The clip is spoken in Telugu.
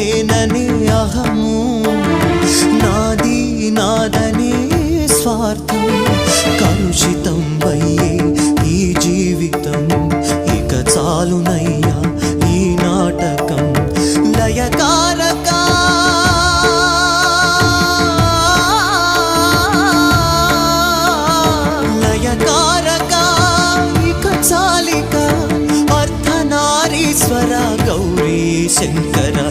నేననే అహము. నాది నాదనే స్వార్థం. కలుషితం అయ్యే ఈ జీవితం. ఇక చాలునయ్యా ఈ నాటకం. లయకారక. లయకారక. ఇక చాలిక. అర్ధనారీశ్వర గౌరీ శంకర